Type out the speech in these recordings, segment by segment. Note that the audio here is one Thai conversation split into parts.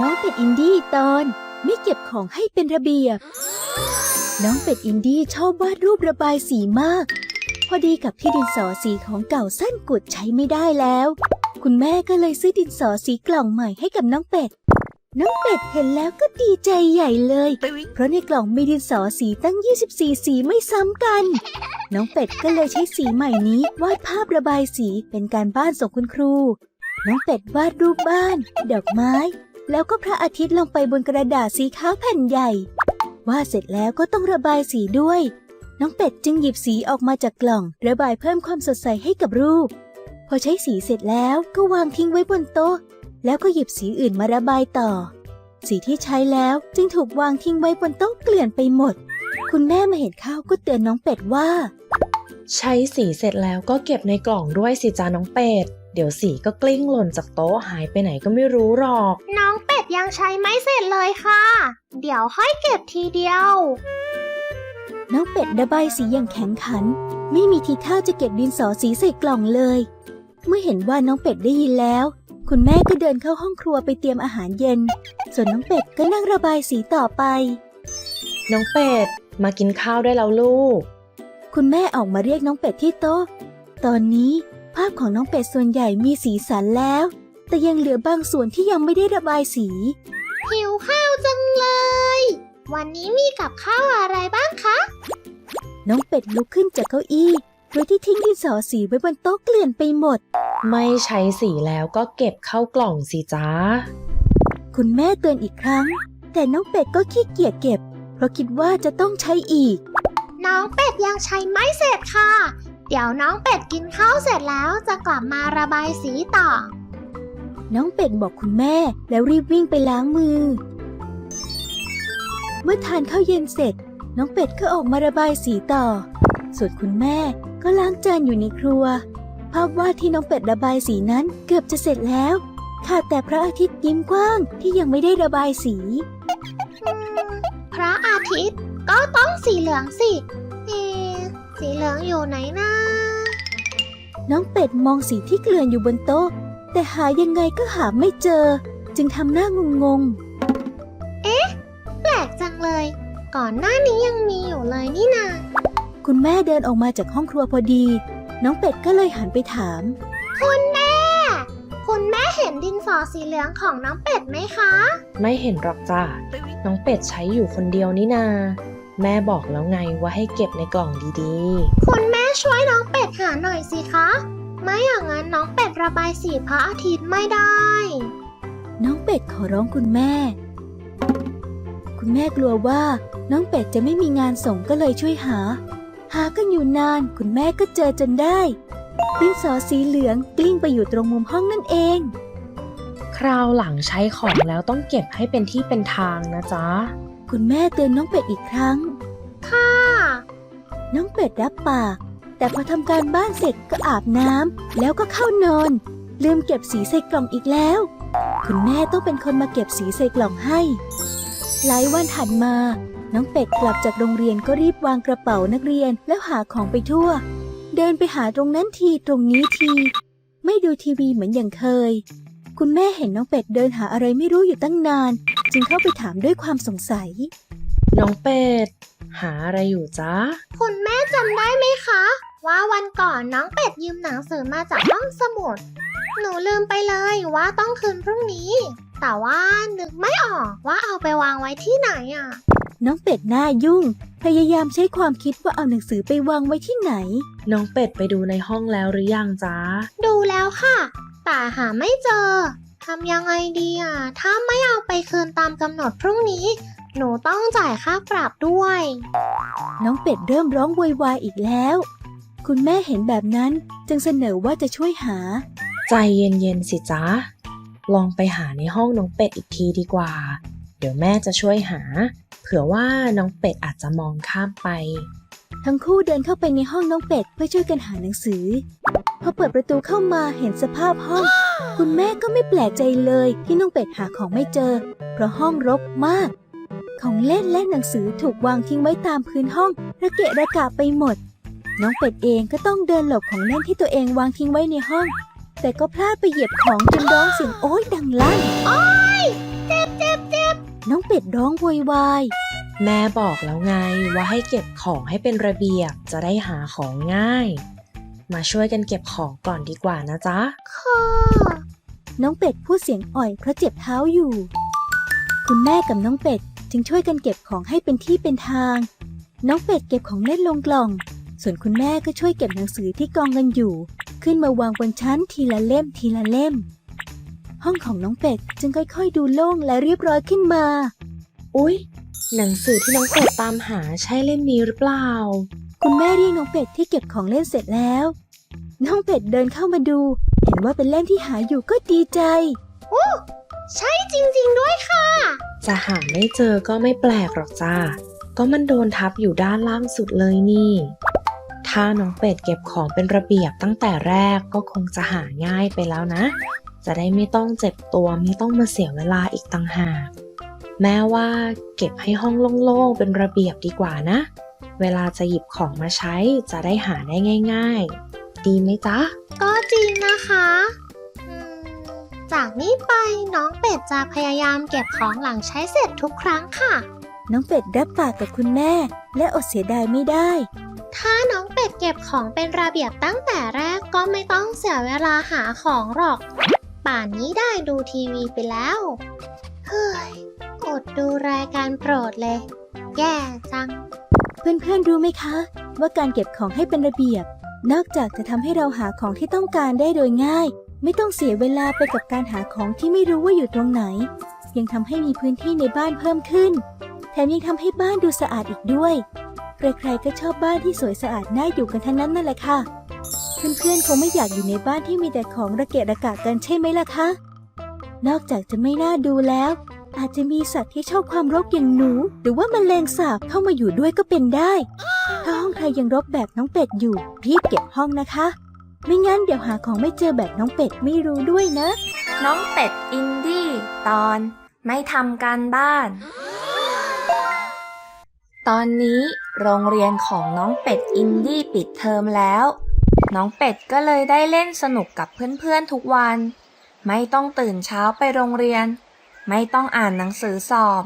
น้องเป็ดอินดี้ตอนไม่เก็บของให้เป็นระเบียบ น้องเป็ดอินดี้ชอบวาดรูประบายสีมาก พอดีกับที่ดินสอสีของเก่าสั้นกุดใช้ไม่ได้แล้ว คุณแม่ก็เลยซื้อดินสอสีกล่องใหม่ให้กับน้องเป็ด น้องเป็ดเห็นแล้วก็ดีใจใหญ่เลย เพราะในกล่องมีดินสอสีตั้ง 24 สีไม่ซ้ำกัน น้องเป็ดก็เลยใช้สีใหม่นี้วาดภาพระบายสีเป็นการบ้านส่งคุณครู น้องเป็ดวาดรูปบ้าน ดอกไม้ แล้วก็พระอาทิตย์ลงไปบนกระดาษสีขาวแผ่นใหญ่ วาดเสร็จแล้วก็ต้องระบายสีด้วย น้องเป็ดจึงหยิบสีออกมาจากกล่อง ระบายเพิ่มความสดใสให้กับรูป พอใช้สีเสร็จแล้วก็วางทิ้งไว้บนโต๊ะ แล้วก็หยิบสีอื่นมาระบายต่อ สีที่ใช้แล้วจึงถูกวางทิ้งไว้บนโต๊ะเกลื่อนไปหมด คุณแม่มาเห็นเข้าวก็เตือนน้องเป็ดว่า ใช้สีเสร็จแล้วก็เก็บในกล่องด้วยสิจ้าน้องเป็ดเดี๋ยวสีก็กลิ้งหล่นจากโต๊ะหายไปไหนก็ไม่รู้หรอก น้อง เป็ดยังใช้ไม่เสร็จเลยค่ะ เดี๋ยวค่อยเก็บทีเดียว น้องเป็ดระบายสีอย่างแข็งขัน ไม่มีทีท่าจะเก็บดินสอสีใส่กล่องเลย เมื่อเห็นว่าน้องเป็ดได้ยินแล้ว คุณแม่ก็เดินเข้าห้องครัวไปเตรียมอาหารเย็น ส่วนน้องเป็ดก็นั่งระบายสีต่อไป น้องเป็ด มากินข้าวได้แล้วลูก คุณแม่ออกมาเรียกน้องเป็ดที่โต๊ะ ตอนนี้ภาพของน้องเป็ดส่วนใหญ่มีสีสันแล้ว แต่ยังเหลือบางส่วนที่ยังไม่ได้ระบายสี หิวข้าวจังเลย วันนี้มีกับข้าวอะไรบ้างคะ น้องเป็ดลุกขึ้นจากเก้าอี้โดยที่ทิ้งดินสอสีไว้บนโต๊ะเกลื่อนไปหมด ไม่ใช้สีแล้วก็เก็บเข้ากล่องสิจ้า คุณแม่เตือนอีกครั้ง แต่น้องเป็ดก็ขี้เกียจเก็บ เพราะคิดว่าจะต้องใช้อีก น้องเป็ดยังใช้ไม่เสร็จค่ะ เดี๋ยวน้องเป็ดกินข้าวเสร็จแล้วจะกลับมาระบายสีต่อ น้องเป็ดบอกคุณแม่ แล้วรีบวิ่งไปล้างมือ เมื่อทานข้าวเย็นเสร็จ น้องเป็ดก็ออกมาระบายสีต่อ ส่วนคุณแม่ก็ล้างจานอยู่ในครัว ภาพวาดที่น้องเป็ดระบายสีนั้นเกือบจะเสร็จแล้วขาดแต่พระอาทิตย์ยิ้มกว้างที่ยังไม่ได้ระบายสีอืมพระอาทิตย์ก็ต้องสีเหลืองสิเอะสีเหลืองอยู่ไหนนะน้องเป็ดมองสีที่เกลื่อนอยู่บนโต๊ะ แต่หายังไงก็หาไม่เจอ จึงทำหน้างงงๆแปลกจังเลย ก่อนหน้านี้ยังมีอยู่เลยนี่นา คุณแม่เดินออกมาจากห้องครัวพอดี น้องเป็ดก็เลยหันไปถาม คุณแม่ คุณแม่เห็นดินสอสีเหลืองของน้องเป็ดไหมคะ ไม่เห็นหรอกจ้าน้องเป็ดใช้อยู่คนเดียวนี่นา แม่บอกแล้วไงว่าให้เก็บในกล่องดีคุณแม่ช่วยน้องเป็ดหาหน่อยสิคะ ไม่อย่างนั้นน้องเป็ดระบายสีพระอาทิตย์ไม่ได้ น้องเป็ดขอร้องคุณแม่ คุณแม่กลัวว่าน้องเป็ดจะไม่มีงานส่งก็เลยช่วยหา หากันอยู่นานคุณแม่ก็เจอจนได้ดินสอสีเหลืองกลิ้งไปอยู่ตรงมุมห้องนั่นเองๆคราวหลังใช้ของแล้วต้องเก็บให้เป็นที่เป็นทางนะจ๊ะ คุณแม่เตือนน้องเป็ดอีกครั้ง ค่ะ น้องเป็ดรับปาก แต่พอทำการบ้านเสร็จก็อาบน้ำแล้วก็เข้านอน ลืมเก็บสีใส่กล่องอีกแล้ว คุณแม่ต้องเป็นคนมาเก็บสีใส่กล่องให้ หลายวันถัดมา น้องเป็ดกลับจากโรงเรียนก็รีบวางกระเป๋านักเรียนแล้วหาของไปทั่ว เดินไปหาตรงนั้นทีตรงนี้ที ไม่ดูทีวีเหมือนอย่างเคย คุณแม่เห็นน้องเป็ดเดินหาอะไรไม่รู้อยู่ตั้งนาน จึงเข้าไปถามด้วยความสงสัย น้องเป็ด หาอะไรอยู่จ๊ะ คุณแม่จำได้ไหมคะ ว่าวันก่อนน้องเป็ดยืมหนังสือมาจากห้องสมุด หนูลืมไปเลยว่าต้องคืนพรุ่งนี้ แต่ว่านึกไม่ออกว่าเอาไปวางไว้ที่ไหนอะ น้องเป็ดหน้ายุ่ง พยายามใช้ความคิดว่าเอาหนังสือไปวางไว้ที่ไหน น้องเป็ดไปดูในห้องแล้วหรือยังจ๊ะ ดูแล้วค่ะ แต่หาไม่เจอทำยังไงดีอะ ถ้าไม่เอาไปคืนตามกำหนดพรุ่งนี้ หนูต้องจ่ายค่าปรับด้วย น้องเป็ดเริ่มร้องโวยวายอีกแล้ว คุณแม่เห็นแบบนั้นจึงเสนอว่าจะช่วยหา ใจเย็นๆสิจ๊ะ ลองไปหาในห้องน้องเป็ดอีกทีดีกว่า เดี๋ยวแม่จะช่วยหา เผื่อว่าน้องเป็ดอาจจะมองข้ามไป ทั้งคู่เดินเข้าไปในห้องน้องเป็ดเพื่อช่วยกันหาหนังสือ พอเปิดประตูเข้ามาเห็นสภาพห้อง คุณแม่ก็ไม่แปลกใจเลยที่น้องเป็ดหาของไม่เจอ เพราะห้องรกมาก ของเล่นและหนังสือถูกวางทิ้งไว้ตามพื้นห้องระเกะระกะไปหมด น้องเป็ดเองก็ต้องเดินหลบของเล่นที่ตัวเองวางทิ้งไว้ในห้อง แต่ก็พลาดไปเหยียบของจนร้องเสียงโอ๊ยดังลั่นโอ๊ยเจ็บน้องเป็ดร้องโวยวายแม่บอกแล้วไงว่าให้เก็บของให้เป็นระเบียบจะได้หาของง่าย มาช่วยกันเก็บของก่อนดีกว่านะจ๊ะค่ะน้องเป็ดพูดเสียงอ่อยเพราะเจ็บเท้าอยู่ คุณแม่กับน้องเป็ด จึงช่วยกันเก็บของให้เป็นที่เป็นทาง น้องเป็ดเก็บของเล่นลงกล่อง ส่วนคุณแม่ก็ช่วยเก็บหนังสือที่กองกันอยู่ ขึ้นมาวางบนชั้นทีละเล่มทีละเล่ม ห้องของน้องเป็ดจึงค่อยๆ ดูโล่งและเรียบร้อยขึ้นมา อุ๊ย หนังสือที่น้องเป็ดตามหาใช่เล่มนี้หรือเปล่า คุณแม่เรียกน้องเป็ดที่เก็บของเล่นเสร็จแล้ว น้องเป็ดเดินเข้ามาดู เห็นว่าเป็นเล่มที่หาอยู่ก็ดีใจ ใช่จริงๆด้วยค่ะ จะหาไม่เจอก็ไม่แปลกหรอกจ้า ก็มันโดนทับอยู่ด้านล่างสุดเลยนี่ ถ้าน้องเป็ดเก็บของเป็นระเบียบตั้งแต่แรกก็คงจะหาง่ายไปแล้วนะ จะได้ไม่ต้องเจ็บตัวไม่ต้องมาเสียเวลาอีกต่างหาก แม้ว่าเก็บให้ห้องโล่งๆเป็นระเบียบดีกว่านะ เวลาจะหยิบของมาใช้จะได้หาได้ง่าย ๆ ดีไหมจ๊ะ ก็จริงนะคะอืม จากนี้ไปน้องเป็ดจะพยายามเก็บของหลังใช้เสร็จทุกครั้งค่ะ น้องเป็ดรับปากกับคุณแม่ และอดเสียดายไม่ได้ ถ้าน้องเป็ดเก็บของเป็นระเบียบตั้งแต่แรกก็ไม่ต้องเสียเวลาหาของหรอก ป่านนี้ได้ดูทีวีไปแล้ว เฮ้ย อดดูรายการโปรดเลย แย่จัง เพื่อนๆรู้ไหมคะ ว่าการเก็บของให้เป็นระเบียบ นอกจากจะทำให้เราหาของที่ต้องการได้โดยง่าย ไม่ต้องเสียเวลาไปกับการหาของที่ไม่รู้ว่าอยู่ตรงไหน ยังทำให้มีพื้นที่ในบ้านเพิ่มขึ้น แถมยังทำให้บ้านดูสะอาดอีกด้วย ใครๆก็ชอบบ้านที่สวยสะอาดน่าอยู่กันทั้งนั้นนั่นแหละค่ะ เพื่อนๆคงไม่อยากอยู่ในบ้านที่มีแต่ของระเกะระกะกันใช่ไหมล่ะคะ นอกจากจะไม่น่าดูแล้ว อาจจะมีสัตว์ที่ชอบความรกอย่างหนู หรือว่าแมลงสาบเข้ามาอยู่ด้วยก็เป็นได้ ถ้าห้องใครยังรกแบบน้องเป็ดอยู่รีบเก็บห้องนะคะ ไม่งั้นเดี๋ยวหาของไม่เจอแบบน้องเป็ดไม่รู้ด้วยนะ น้องเป็ดอินดี้ตอน ไม่ทำการบ้าน ตอนนี้โรงเรียนของน้องเป็ดอินดี้ปิดเทอมแล้ว น้องเป็ดก็เลยได้เล่นสนุกกับเพื่อนๆทุกวัน ไม่ต้องตื่นเช้าไปโรงเรียน ไม่ต้องอ่านหนังสือสอบ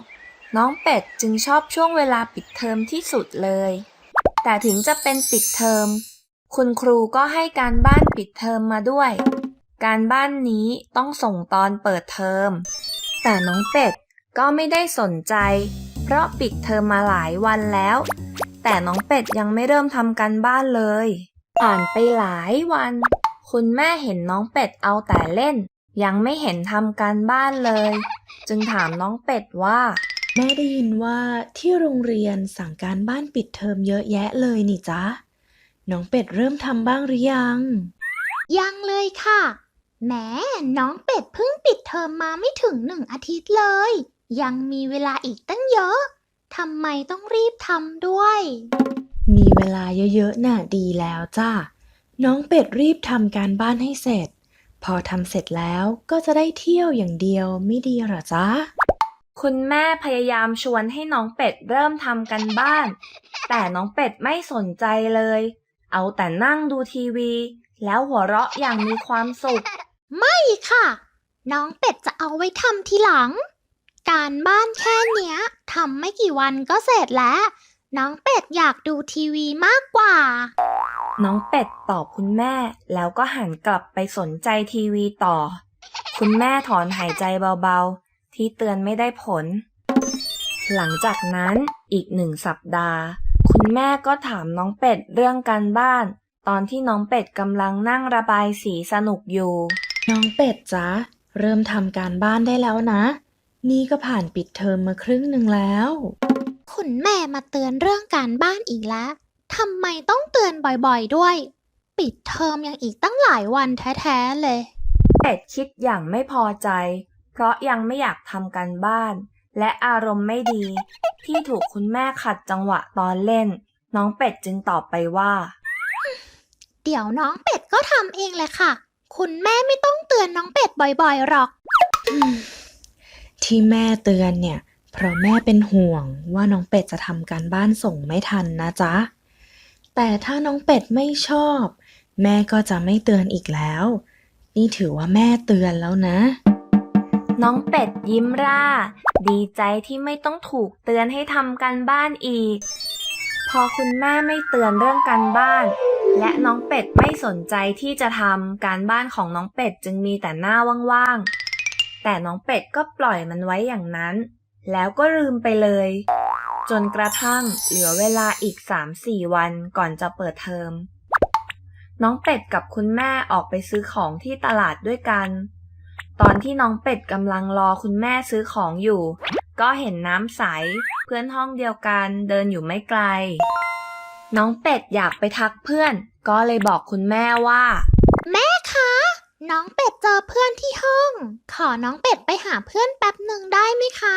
น้องเป็ดจึงชอบช่วงเวลาปิดเทอมที่สุดเลย แต่ถึงจะเป็นปิดเทอม คุณครูก็ให้การบ้านปิดเทอมมาด้วย การบ้านนี้ต้องส่งตอนเปิดเทอม แต่น้องเป็ดก็ไม่ได้สนใจ เพราะปิดเทอมมาหลายวันแล้ว แต่น้องเป็ดยังไม่เริ่มทำการบ้านเลย ผ่านไปหลายวัน คุณแม่เห็นน้องเป็ดเอาแต่เล่น ยังไม่เห็นทำการบ้านเลย จึงถามน้องเป็ดว่า แม่ได้ยินว่าที่โรงเรียนสั่งการบ้านปิดเทอมเยอะแยะเลยนี่จ๊ะ น้องเป็ดเริ่มทำบ้างหรือยัง ยังเลยค่ะแหมน้องเป็ดเพิ่งปิดเทอมมาไม่ถึงหนึ่งอาทิตย์เลย ยังมีเวลาอีกตั้งเยอะทำไมต้องรีบทำด้วย มีเวลาเยอะๆน่ะดีแล้วจ้าน้องเป็ดรีบทำการบ้านให้เสร็จ พอทำเสร็จแล้วก็จะได้เที่ยวอย่างเดียวไม่ดีเหรอจ๊ะ คุณแม่พยายามชวนให้น้องเป็ดเริ่มทำกันบ้าน แต่น้องเป็ดไม่สนใจเลย เอาแต่นั่งดูทีวี แล้วหัวเราะอย่างมีความสุข ไม่ค่ะ น้องเป็ดจะเอาไว้ทำทีหลัง การบ้านแค่เนี้ยทำไม่กี่วันก็เสร็จแล้ว น้องเป็ดอยากดูทีวีมากกว่า น้องเป็ดตอบคุณแม่ แล้วก็หันกลับไปสนใจทีวีต่อ คุณแม่ถอนหายใจเบาๆ ที่เตือนไม่ได้ผล หลังจากนั้นอีกหนึ่งสัปดาห์ คุณแม่ก็ถามน้องเป็ดเรื่องการบ้าน ตอนที่น้องเป็ดกำลังนั่งระบายสีสนุกอยู่ น้องเป็ดจ๊ะ เริ่มทำการบ้านได้แล้วนะ นี่ก็ผ่านปิดเทอมมาครึ่งหนึ่งแล้ว คุณแม่มาเตือนเรื่องการบ้านอีกแล้วทำไมต้องเตือนบ่อยๆด้วย ปิดเทอมยังอีกตั้งหลายวันแท้ๆเลย เป็ดคิดอย่างไม่พอใจ เพราะยังไม่อยากทำการบ้าน และอารมณ์ไม่ดี ที่ถูกคุณแม่ขัดจังหวะตอนเล่น น้องเป็ดจึงตอบไปว่า เดี๋ยวน้องเป็ดก็ทำเองแหละค่ะ คุณแม่ไม่ต้องเตือนน้องเป็ดบ่อยๆหรอก ที่แม่เตือนเนี่ย เพราะแม่เป็นห่วงว่าน้องเป็ดจะทำการบ้านส่งไม่ทันนะจ๊ะ แต่ถ้าน้องเป็ดไม่ชอบ แม่ก็จะไม่เตือนอีกแล้ว นี่ถือว่าแม่เตือนแล้วนะ น้องเป็ดยิ้มร่า ดีใจที่ไม่ต้องถูกเตือนให้ทำการบ้านอีก พอคุณแม่ไม่เตือนเรื่องการบ้าน และน้องเป็ดไม่สนใจที่จะทำการบ้านของน้องเป็ดจึงมีแต่หน้าว่างๆ แต่น้องเป็ดก็ปล่อยมันไว้อย่างนั้น แล้วก็ลืมไปเลย จนกระทั่งเหลือเวลาอีก 3-4 วันก่อนจะเปิดเทอมน้องเป็ดกับคุณแม่ออกไปซื้อของที่ตลาดด้วยกัน ตอนที่น้องเป็ดกำลังรอคุณแม่ซื้อของอยู่ ก็เห็นน้ำใส เพื่อนห้องเดียวกันเดินอยู่ไม่ไกล น้องเป็ดอยากไปทักเพื่อน ก็เลยบอกคุณแม่ว่า แม่คะ น้องเป็ดเจอเพื่อนที่ห้อง ขอน้องเป็ดไปหาเพื่อนแป๊บหนึ่งได้ไหมคะ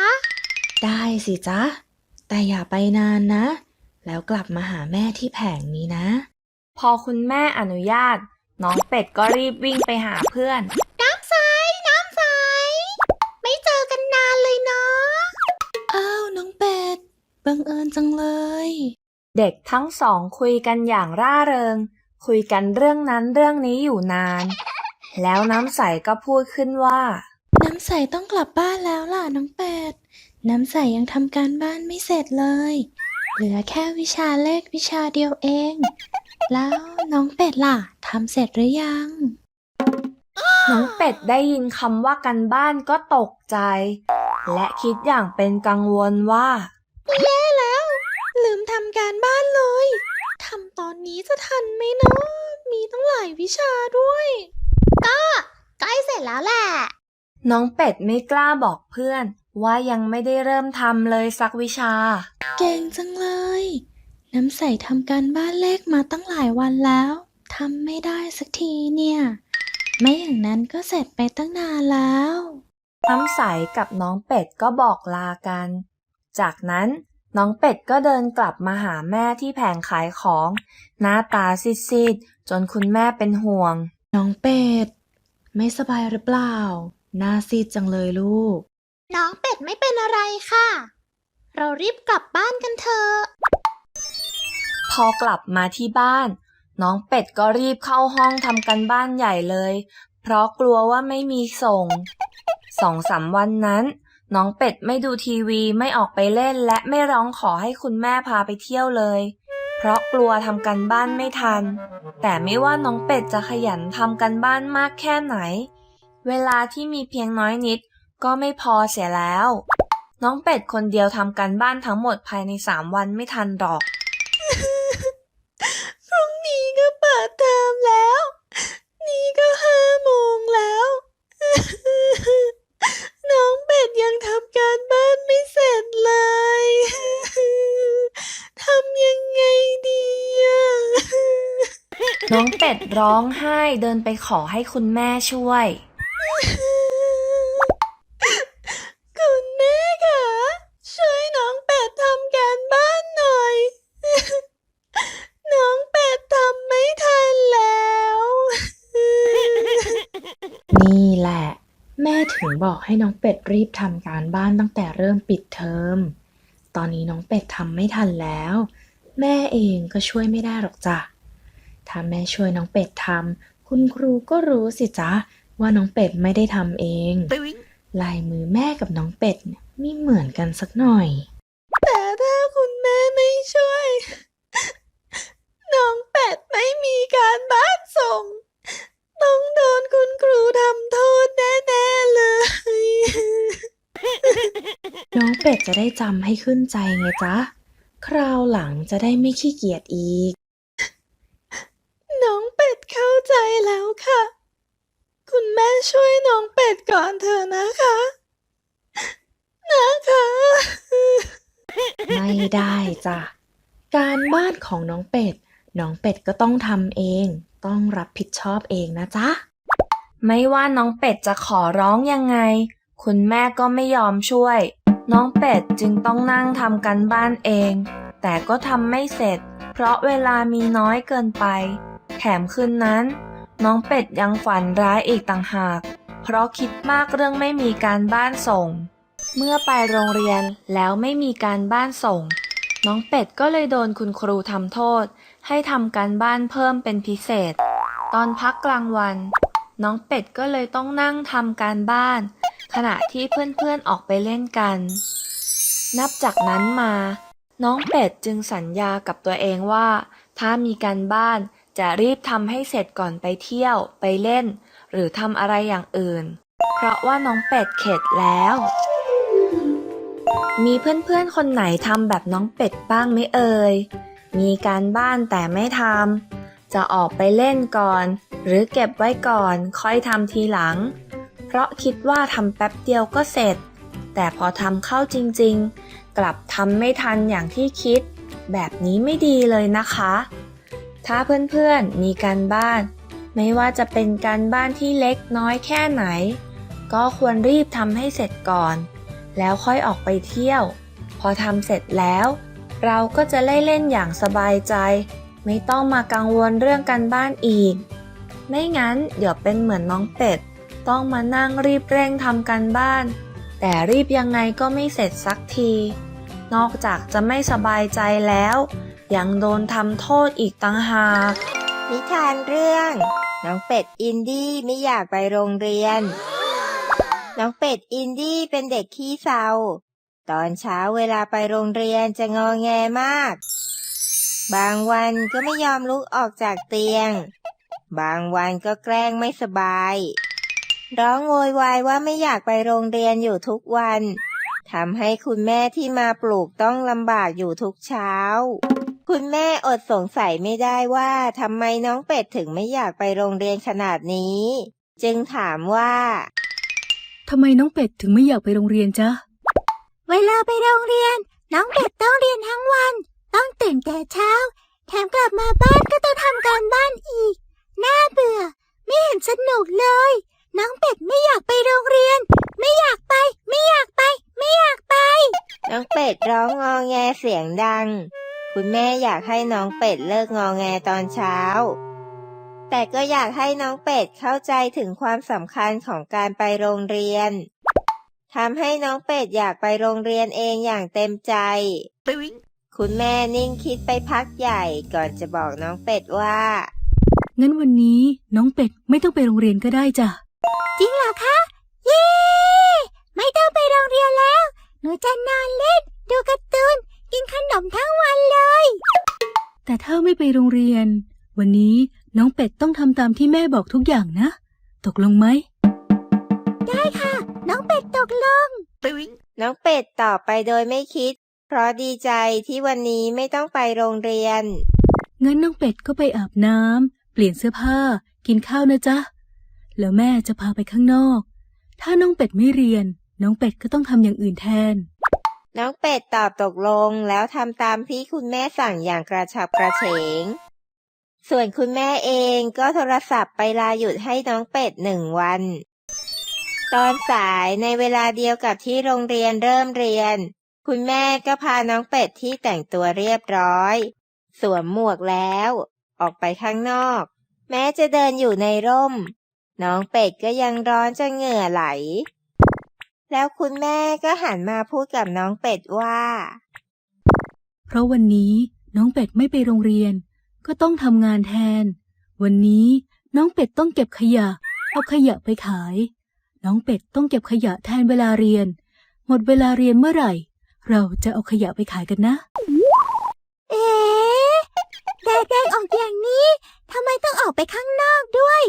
ได้สิจ๊ะ แต่อย่าไปนานนะ แล้วกลับมาหาแม่ที่แผงนี้นะ พอคุณแม่อนุญาต น้องเป็ดก็รีบวิ่งไปหาเพื่อน บังเอิญจังเลย เด็กทั้งสองคุยกันอย่างร่าเริง คุยกันเรื่องนั้นเรื่องนี้อยู่นาน แล้วน้ำใสก็พูดขึ้นว่า น้ำใสต้องกลับบ้านแล้วล่ะน้องเป็ดน้ำใสยังทำการบ้านไม่เสร็จเลย เหลือแค่วิชาเลขวิชาเดียวเอง แล้วน้องเป็ดล่ะทำเสร็จหรือยังน้องเป็ดได้ยินคำว่ากันบ้านก็ตกใจ และคิดอย่างเป็นกังวลว่า ลืมทำการบ้านเลยทำตอนนี้จะทันไหมนะมีตั้งหลายวิชาด้วยใกล้เสร็จแล้วแหละ น้องเป็ดไม่กล้าบอกเพื่อน ว่ายังไม่ได้เริ่มทำเลยสักวิชา เก่งจังเลย น้ำใสทำการบ้านเลขมาตั้งหลายวันแล้วทำไม่ได้สักทีเนี่ย ไม่อย่างนั้นก็เสร็จไปตั้งนานแล้ว น้ำใสกับน้องเป็ดก็บอกลากัน จากนั้นน้องเป็ดก็เดินกลับมาหาแม่ที่แผงขายของ หน้าตาซีดๆ จนคุณแม่เป็นห่วง น้องเป็ด ไม่สบายหรือเปล่า หน้าซีดจังเลยลูก น้องเป็ดไม่เป็นอะไรค่ะ เรารีบกลับบ้านกันเถอะ พอกลับมาที่บ้าน น้องเป็ดก็รีบเข้าห้องทำกันบ้านใหญ่เลย เพราะกลัวว่าไม่มีส่งสองสามวันนั้น น้องเป็ดไม่ดูทีวีไม่ออกไปเล่น และไม่ร้องขอให้คุณแม่พาไปเที่ยวเลย เพราะกลัวทำกันบ้านไม่ทัน แต่ไม่ว่าน้องเป็ดจะขยันทำกันบ้านมากแค่ไหน เวลาที่มีเพียงน้อยนิด ก็ไม่พอเสียแล้ว น้องเป็ดคนเดียวทำกันบ้านทั้งหมดภายในสามวันไม่ทันหรอก พรุ่งนี้ก็เปิดเทอมแล้ว นี่ก็ห้าโมงแล้ว น้องเป็ดยังทำการบ้านไม่เสร็จเลย ทำยังไงดีอะ น้องเป็ดร้องไห้เดินไปขอให้คุณแม่ช่วย คุณแม่คะช่วยน้องเป็ดทำการบ้านหน่อย น้องเป็ดทำไม่ทันแล้ว นี่แหละ แม่ถึงบอกให้น้องเป็ดรีบทำการบ้านตั้งแต่เริ่มปิดเทอม ตอนนี้น้องเป็ดทำไม่ทันแล้ว แม่เองก็ช่วยไม่ได้หรอกจ้ะ ถ้าแม่ช่วยน้องเป็ดทำคุณครูก็รู้สิจ๊ะว่าน้องเป็ดไม่ได้ทำเอง ลายมือแม่กับน้องเป็ดเนี่ยไม่เหมือนกันสักหน่อย แต่ถ้าคุณแม่ไม่ช่วย น้องเป็ดไม่มีการบ้านส่ง ต้องโดนคุณครูทำโทษแน่ๆเลย น้องเป็ดจะได้จำให้ขึ้นใจไงจ๊ะ คราวหลังจะได้ไม่ขี้เกียจอีก น้องเป็ดเข้าใจแล้วค่ะ คุณแม่ช่วยน้องเป็ดก่อนเถอะนะคะ นะคะ ไม่ได้จ้ะ การบ้านของน้องเป็ด น้องเป็ดก็ต้องทำเอง ต้องรับผิดชอบเองนะจ๊ะ ไม่ว่าน้องเป็ดจะขอร้องยังไง คุณแม่ก็ไม่ยอมช่วย น้องเป็ดจึงต้องนั่งทำกันบ้านเอง แต่ก็ทำไม่เสร็จ เพราะเวลามีน้อยเกินไป แถมคืนนั้น น้องเป็ดยังฝันร้ายอีกต่างหาก เพราะคิดมากเรื่องไม่มีการบ้านส่ง เมื่อไปโรงเรียนแล้วไม่มีการบ้านส่ง น้องเป็ดก็เลยโดนคุณครูทำโทษ ให้ทำการบ้านเพิ่มเป็นพิเศษ ตอนพักกลางวัน น้องเป็ดก็เลยต้องนั่งทำการบ้าน ขณะที่เพื่อนๆออกไปเล่นกัน นับจากนั้นมา น้องเป็ดจึงสัญญากับตัวเองว่า ถ้ามีการบ้าน จะรีบทำให้เสร็จก่อนไปเที่ยวไปเล่น หรือทำอะไรอย่างอื่น เพราะว่าน้องเป็ดเข็ดแล้ว มีเพื่อนๆคนไหนทำแบบน้องเป็ดบ้างไหมเอ่ย มีการบ้านแต่ไม่ทำ จะออกไปเล่นก่อน หรือเก็บไว้ก่อนค่อยทำทีหลัง เพราะคิดว่าทำแป๊บเดียวก็เสร็จ แต่พอทำเข้าจริงๆ กลับทำไม่ทันอย่างที่คิด แบบนี้ไม่ดีเลยนะคะ ถ้าเพื่อนๆมีการบ้าน ไม่ว่าจะเป็นการบ้านที่เล็กน้อยแค่ไหน ก็ควรรีบทำให้เสร็จก่อน แล้วค่อยออกไปเที่ยว พอทำเสร็จแล้ว เราก็จะได้เล่นอย่างสบายใจ ไม่ต้องมากังวลเรื่องการบ้านอีก ไม่งั้นเดี๋ยวเป็นเหมือนน้องเป็ด ต้องมานั่งรีบเร่งทำการบ้าน แต่รีบยังไงก็ไม่เสร็จสักที นอกจากจะไม่สบายใจแล้ว ยังโดนทำโทษอีกต่างหาก นิทานเรื่อง น้องเป็ดอินดี้ไม่อยากไปโรงเรียน น้องเป็ดอินดี้เป็นเด็กขี้เศร้า ตอนเช้าเวลาไปโรงเรียนจะงอแงมาก บางวันก็ไม่ยอมลุกออกจากเตียง บางวันก็แกล้งไม่สบาย ร้องโวยวายว่าไม่อยากไปโรงเรียนอยู่ทุกวันทำให้คุณแม่ที่มาปลูกต้องลำบากอยู่ทุกเช้า คุณแม่อดสงสัยไม่ได้ว่าทำไมน้องเป็ดถึงไม่อยากไปโรงเรียนขนาดนี้ จึงถามว่าทำไมน้องเป็ดถึงไม่อยากไปโรงเรียนจ๊ะ เวลาไปโรงเรียน น้องเป็ดต้องเรียนทั้งวัน ต้องตื่นแต่เช้า แถมกลับมาบ้านก็ต้องทำการบ้านอีก น่าเบื่อ ไม่เห็นสนุกเลย น้องเป็ดไม่อยากไปโรงเรียน ไม่อยากไป ไม่อยากไป ไม่อยากไป น้องเป็ดร้องงอแงเสียงดัง คุณแม่อยากให้น้องเป็ดเลิกงอแงตอนเช้า แต่ก็อยากให้น้องเป็ดเข้าใจถึงความสำคัญของการไปโรงเรียนทำให้น้องเป็ดอยากไปโรงเรียนเองอย่างเต็มใจ คุณแม่นิ่งคิดไปพักใหญ่ก่อนจะบอกน้องเป็ดว่า งั้นวันนี้น้องเป็ดไม่ต้องไปโรงเรียนก็ได้จ้ะ จริงเหรอคะ เย้ ไม่ต้องไปโรงเรียนแล้ว หนูจะนอนเล่น ดูการ์ตูน กินขนมทั้งวันเลย แต่ถ้า ไม่ไปโรงเรียน วันนี้น้องเป็ดต้องทำตามที่แม่บอกทุกอย่างนะ ตกลงไหม ได้ค่ะ น้องเป็ดตกลง น้องเป็ดตอบไปโดยไม่คิด เพราะดีใจที่วันนี้ไม่ต้องไปโรงเรียน งั้นน้องเป็ดก็ไปอาบน้ำเปลี่ยนเสื้อผ้า กินข้าวนะจ๊ะ แล้วแม่จะพาไปข้างนอก ถ้าน้องเป็ดไม่เรียน น้องเป็ดก็ต้องทำอย่างอื่นแทน น้องเป็ดตอบตกลงแล้วทำตามที่คุณแม่สั่งอย่างกระฉับกระเฉง ส่วนคุณแม่เองก็โทรศัพท์ไปลาหยุดให้น้องเป็ดหนึ่งวัน ตอนสายในเวลาเดียวกับที่โรงเรียนเริ่มเรียน คุณแม่ก็พาน้องเป็ดที่แต่งตัวเรียบร้อย สวมหมวกแล้ว ออกไปข้างนอก แม้จะเดินอยู่ในร่ม น้องเป็ดก็ยังร้อนจนเหงื่อไหล แล้วคุณแม่ก็หันมาพูดกับน้องเป็ดว่า เพราะวันนี้น้องเป็ดไม่ไปโรงเรียน ก็ต้องทำงานแทน วันนี้น้องเป็ดต้องเก็บขยะ เอาขยะไปขาย น้องเป็ดต้องเก็บขยะแทนเวลาเรียน หมดเวลาเรียนเมื่อไหร่ เราจะเอาขยะไปขายกันนะ เอ๊ะแดดแรงออกอย่างนี้ทำไมต้องออกไปข้างนอกด้วย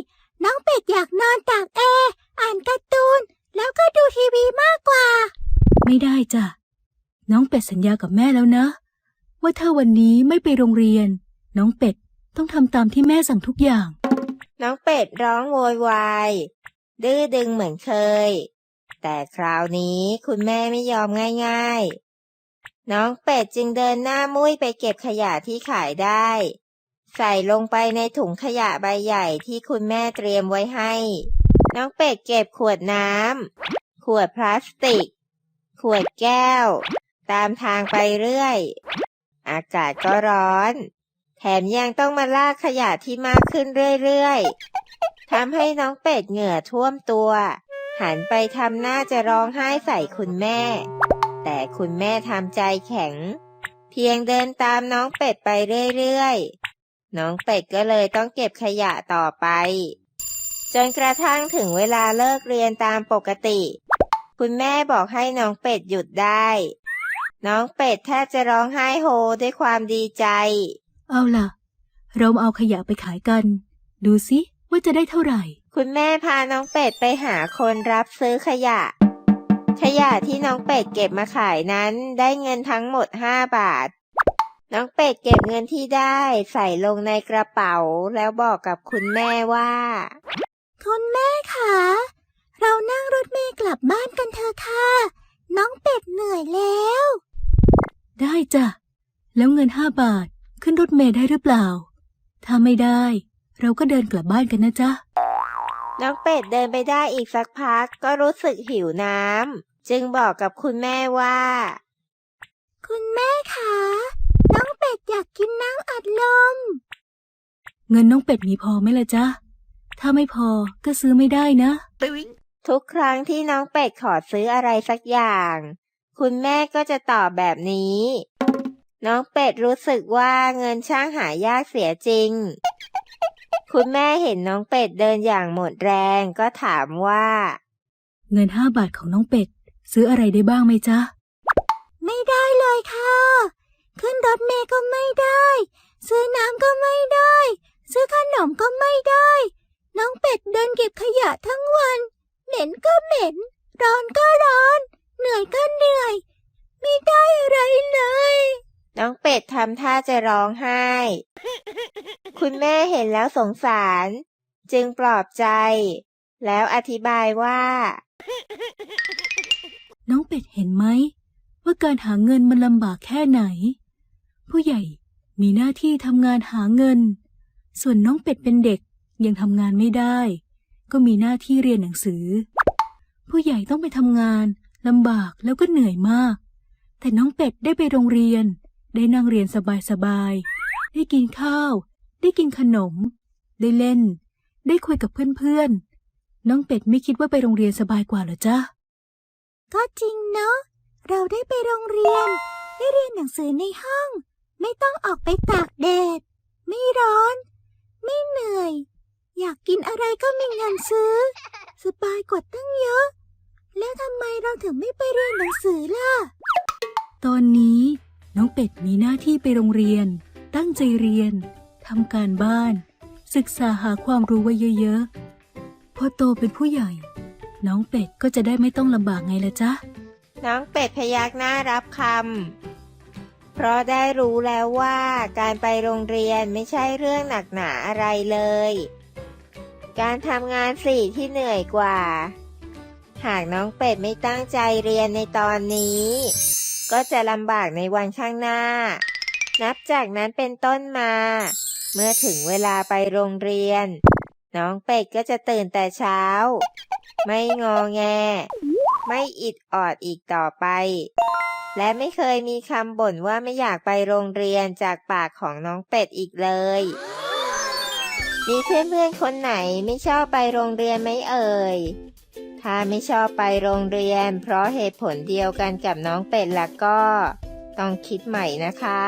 น้องเป็ดอยากนอนตากแอร์อ่านการ์ตูน แล้วก็ดูทีวีมากกว่า ไม่ได้จ้ะ น้องเป็ดสัญญากับแม่แล้วนะ ว่าถ้าวันนี้ไม่ไปโรงเรียน น้องเป็ดต้องทำตามที่แม่สั่งทุกอย่าง น้องเป็ดร้องโวยวายดื้อดึงเหมือนเคย แต่คราวนี้คุณแม่ไม่ยอมง่าย ๆ น้องเป็ดจึงเดินหน้ามุ้ยไปเก็บขยะที่ขายได้ ใส่ลงไปในถุงขยะใบใหญ่ที่คุณแม่เตรียมไว้ให้ น้องเป็ดเก็บขวดน้ำ ขวดพลาสติก ขวดแก้ว ตามทางไปเรื่อย อากาศก็ร้อน แถมยังต้องมาลากขยะที่มากขึ้นเรื่อยๆทำให้น้องเป็ดเหงื่อท่วมตัว หันไปทำหน้าจะร้องไห้ใส่คุณแม่ แต่คุณแม่ทำใจแข็ง เพียงเดินตามน้องเป็ดไปเรื่อยๆ น้องเป็ดก็เลยต้องเก็บขยะต่อไป จนกระทั่งถึงเวลาเลิกเรียนตามปกติ คุณแม่บอกให้น้องเป็ดหยุดได้ น้องเป็ดแทบจะร้องไห้โฮด้วยความดีใจ เอาล่ะ เรามาเอาขยะไปขายกัน ดูสิว่าจะได้เท่าไหร่ คุณแม่พาน้องเป็ดไปหาคนรับซื้อขยะ ขยะที่น้องเป็ดเก็บมาขายนั้นได้เงินทั้งหมดห้าบาท น้องเป็ดเก็บเงินที่ได้ใส่ลงในกระเป๋าแล้วบอกกับคุณแม่ว่า คุณแม่คะเรานั่งรถเมล์กลับบ้านกันเถอะค่ะ น้องเป็ดเหนื่อยแล้ว ได้จ้ะ แล้วเงินห้าบาทขึ้นรถเมล์ได้หรือเปล่า ถ้าไม่ได้ เราก็เดินกลับบ้านกันนะจ๊ะ น้องเป็ดเดินไปได้อีกสักพักก็รู้สึกหิวน้ำจึงบอกกับคุณแม่ว่า คุณแม่คะ น้องเป็ดอยากกินน้ำอัดลม เงินน้องเป็ดมีพอไหมล่ะจ๊ะ ถ้าไม่พอก็ซื้อไม่ได้นะ ทุกครั้งที่น้องเป็ดขอซื้ออะไรสักอย่าง คุณแม่ก็จะตอบแบบนี้ น้องเป็ดรู้สึกว่าเงินช่างหายากเสียจริง คุณแม่เห็นน้องเป็ดเดินอย่างหมดแรงก็ถามว่า เงินห้าบาทของน้องเป็ด ซื้ออะไรได้บ้างไหมจ๊ะ ไม่ได้เลยค่ะ ขึ้นรถเมล์ก็ไม่ได้ ซื้อน้ำก็ไม่ได้ ซื้อขนมก็ไม่ได้ น้องเป็ดเดินเก็บขยะทั้งวัน เหม็นก็เหม็น ร้อนก็ร้อน เหนื่อยก็เหนื่อย ไม่ได้อะไรเลย น้องเป็ดทำท่าจะร้องไห้ คุณแม่เห็นแล้วสงสาร จึงปลอบใจ แล้วอธิบายว่า น้องเป็ดเห็นไหม ว่าการหาเงินมันลำบากแค่ไหน ผู้ใหญ่มีหน้าที่ทำงานหาเงิน ส่วนน้องเป็ดเป็นเด็ก ยังทำงานไม่ได้ ก็มีหน้าที่เรียนหนังสือ ผู้ใหญ่ต้องไปทำงานลำบากแล้วก็เหนื่อยมาก แต่น้องเป็ดได้ไปโรงเรียน ได้นั่งเรียนสบายๆ ได้กินข้าว ได้กินขนม ได้เล่น ได้คุยกับเพื่อนๆ น้องเป็ดไม่คิดว่าไปโรงเรียนสบายกว่าหรอจ๊ะ ก็จริงเนาะ เราได้ไปโรงเรียน ได้เรียนหนังสือในห้อง ไม่ต้องออกไปตากแดด ไม่ร้อน ไม่เหนื่อย อยากกินอะไรก็มีเงินซื้อ สบายกว่าตั้งเยอะ แล้วทำไมเราถึงไม่ไปเรียนหนังสือล่ะ ตอนนี้น้องเป็ดมีหน้าที่ไปโรงเรียน ตั้งใจเรียนทำการบ้าน ศึกษาหาความรู้ไว้เยอะๆ พอโตเป็นผู้ใหญ่ น้องเป็ดก็จะได้ไม่ต้องลำบากไงละจ๊ะ น้องเป็ดพยักหน้ารับคำ เพราะได้รู้แล้วว่าการไปโรงเรียนไม่ใช่เรื่องหนักหนาอะไรเลย การทำงานสี่ที่เหนื่อยกว่า หากน้องเป็ดไม่ตั้งใจเรียนในตอนนี้ ก็จะลำบากในวันข้างหน้า นับจากนั้นเป็นต้นมา เมื่อถึงเวลาไปโรงเรียน น้องเป็ดก็จะตื่นแต่เช้า ไม่งอแง ไม่อิดออดอีกต่อไป และไม่เคยมีคำบ่นว่าไม่อยากไปโรงเรียนจากปากของน้องเป็ดอีกเลย มีเพื่อนๆคนไหนไม่ชอบไปโรงเรียนไหมเอ่ย ถ้าไม่ชอบไปโรงเรียน เพราะเหตุผลเดียวกันกับน้องเป็ดแล้วก็ ต้องคิดใหม่นะคะ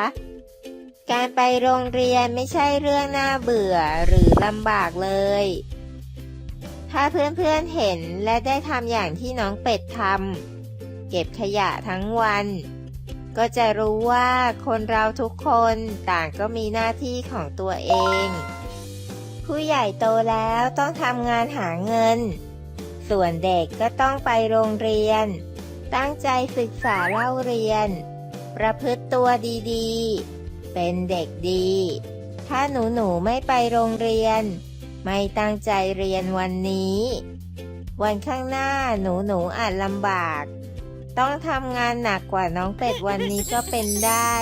การไปโรงเรียนไม่ใช่เรื่องน่าเบื่อหรือลำบากเลย ถ้าเพื่อนๆเห็นและได้ทำอย่างที่น้องเป็ดทำเก็บขยะทั้งวันก็จะรู้ว่าคนเราทุกคนต่างก็มีหน้าที่ของตัวเอง ผู้ใหญ่โตแล้วต้องทำงานหาเงิน ส่วนเด็กก็ต้องไปโรงเรียน ตั้งใจศึกษาเล่าเรียน ประพฤติตัวดีๆ เป็นเด็กดี ถ้าหนูหนูๆไม่ไปโรงเรียน ไม่ตั้งใจเรียนวันนี้ วันข้างหน้าหนูหนูๆอาจลำบาก ต้องทำงานหนักกว่าน้องเป็ดวันนี้ก็เป็นได้